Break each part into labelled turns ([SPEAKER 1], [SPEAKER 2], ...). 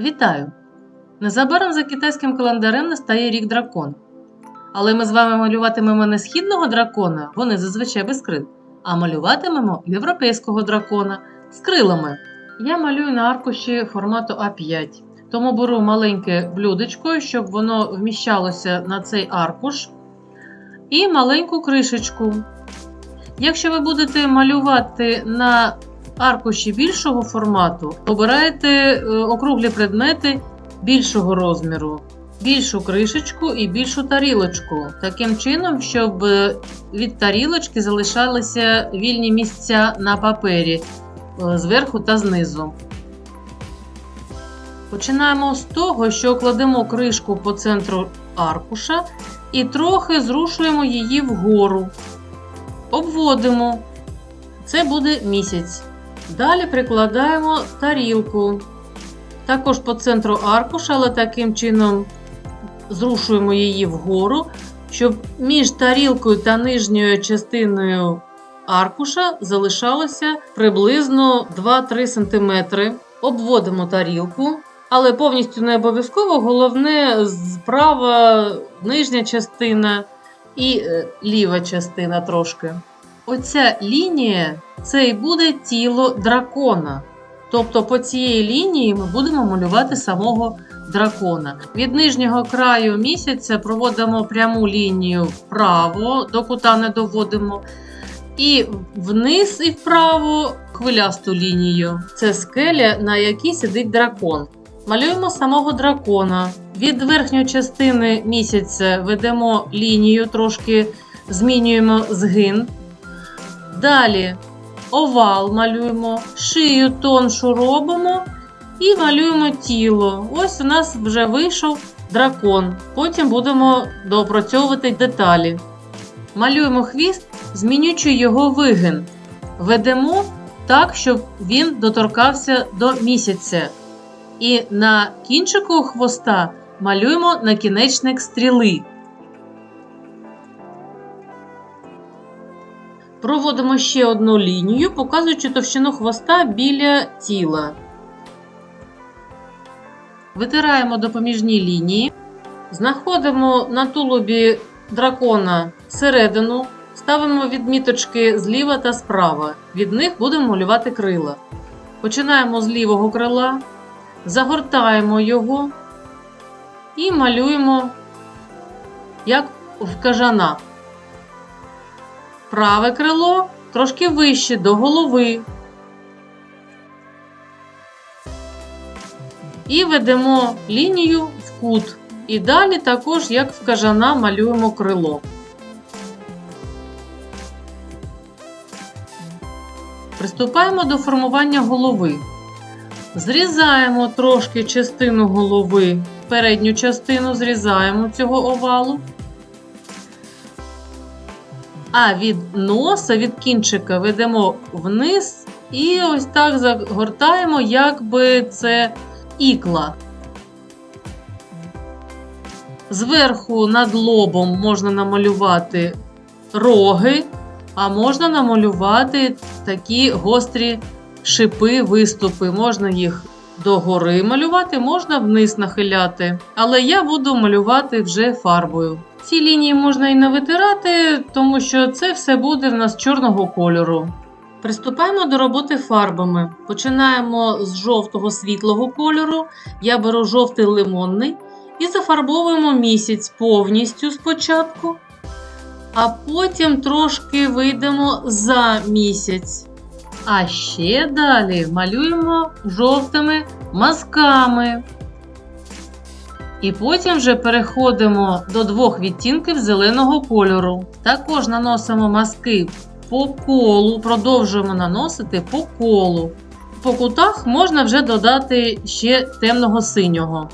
[SPEAKER 1] Вітаю! Незабаром за китайським календарем настає рік дракона. Але ми з вами малюватимемо не східного дракона, вони зазвичай без крил, а малюватимемо європейського дракона з крилами. Я малюю на аркуші формату А5. Тому беру маленьке блюдечко, щоб воно вміщалося на цей аркуш, і маленьку кришечку. Якщо ви будете малювати на аркуші більшого формату, обирайте е, округлі предмети більшого розміру, більшу кришечку і більшу тарілочку. Таким чином, щоб е, від тарілочки залишалися вільні місця на папері е, зверху та знизу. Починаємо з того, що кладемо кришку по центру аркуша і трохи зрушуємо її вгору. Обводимо. Це буде місяць. Далі прикладаємо тарілку. Також по центру аркуша, але таким чином зрушуємо її вгору, щоб між тарілкою та нижньою частиною аркуша залишалося приблизно 2-3 см. Обводимо тарілку, але повністю не обов'язково. Головне справа нижня частина і е, ліва частина трошки. Оця лінія це і буде тіло дракона. Тобто по цієї лінії ми будемо малювати самого дракона. Від нижнього краю місяця проводимо пряму лінію вправо, до кута не доводимо. І вниз і вправо хвилясту лінію. Це скеля, на якій сидить дракон. Малюємо самого дракона. Від верхньої частини місяця ведемо лінію, трошки змінюємо згин. Далі овал малюємо, шию тоншу робимо і малюємо тіло. Ось у нас вже вийшов дракон. Потім будемо доопрацьовувати деталі. Малюємо хвіст, змінюючи його вигин. Ведемо так, щоб він доторкався до місяця. І на кінчику хвоста малюємо накінечник стріли. Проводимо ще одну лінію, показуючи товщину хвоста біля тіла. Витираємо допоміжні лінії. Знаходимо на тулубі дракона середину, ставимо відміточки зліва та справа. Від них будемо малювати крила. Починаємо з лівого крила, загортаємо його і малюємо як в кажана. Праве крило трошки вище до голови. І ведемо лінію в кут. І далі також, як в кажана, малюємо крило. Приступаємо до формування голови. Зрізаємо трошки частину голови, передню частину зрізаємо цього овалу. А від носа, від кінчика ведемо вниз і ось так загортаємо, якби це ікла. Зверху над лобом можна намалювати роги, а можна намалювати такі гострі шипи, виступи. Можна їх догори малювати, можна вниз нахиляти. Але я буду малювати вже фарбою. Ці лінії можна і не витирати, тому що це все буде в нас чорного кольору. Приступаємо до роботи фарбами. Починаємо з жовтого світлого кольору. Я беру жовтий лимонний і зафарбовуємо місяць повністю спочатку, а потім трошки вийдемо за місяць. А ще далі малюємо жовтими мазками. І потім вже переходимо до двох відтінків зеленого кольору. Також наносимо мазки по колу, продовжуємо наносити по колу. По кутах можна вже додати ще темного синього.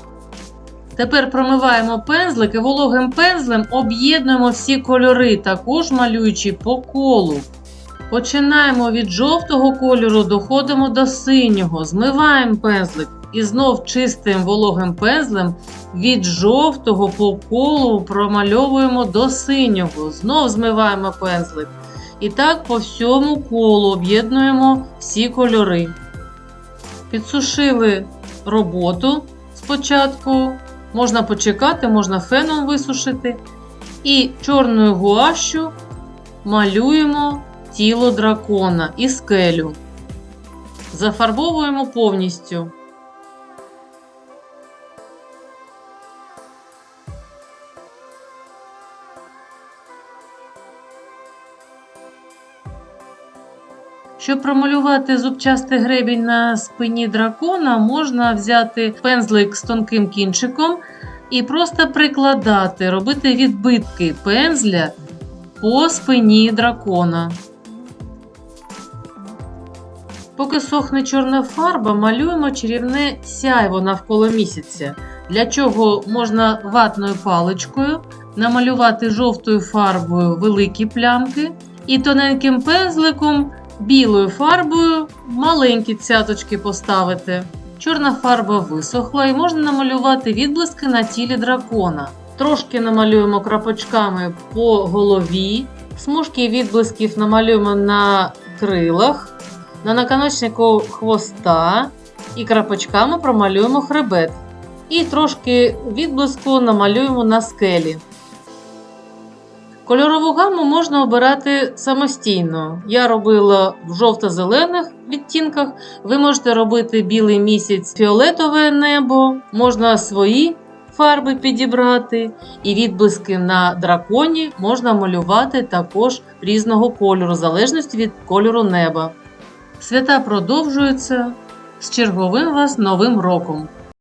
[SPEAKER 1] Тепер промиваємо пензлик і вологим пензлем об'єднуємо всі кольори, також малюючи по колу. Починаємо від жовтого кольору, доходимо до синього, змиваємо пензлик і знов чистим вологим пензлем від жовтого по колу промальовуємо до синього. Знов змиваємо пензлик. І так по всьому колу об'єднуємо всі кольори. Підсушили роботу спочатку. Можна почекати, можна феном висушити. І чорною гуашю малюємо тіло дракона і скелю. Зафарбовуємо повністю. Щоб промалювати зубчастий гребінь на спині дракона, можна взяти пензлик з тонким кінчиком і просто прикладати, робити відбитки пензля по спині дракона. Поки сохне чорна фарба, малюємо чарівне сяйво навколо місяця, для чого можна ватною паличкою намалювати жовтою фарбою великі плямки і тоненьким пензликом білою фарбою маленькі цяточки поставити. Чорна фарба висохла і можна намалювати відблиски на тілі дракона. Трошки намалюємо крапочками по голові, смужки відблисків намалюємо на крилах, на наконечнику хвоста і крапочками промалюємо хребет. І трошки відблиску намалюємо на скелі. Кольорову гаму можна обирати самостійно. Я робила в жовто-зелених відтінках. Ви можете робити білий місяць, фіолетове небо, можна свої фарби підібрати, і відблиски на драконі можна малювати також різного кольору, в залежності від кольору неба. Свята продовжуються з черговим вас новим роком!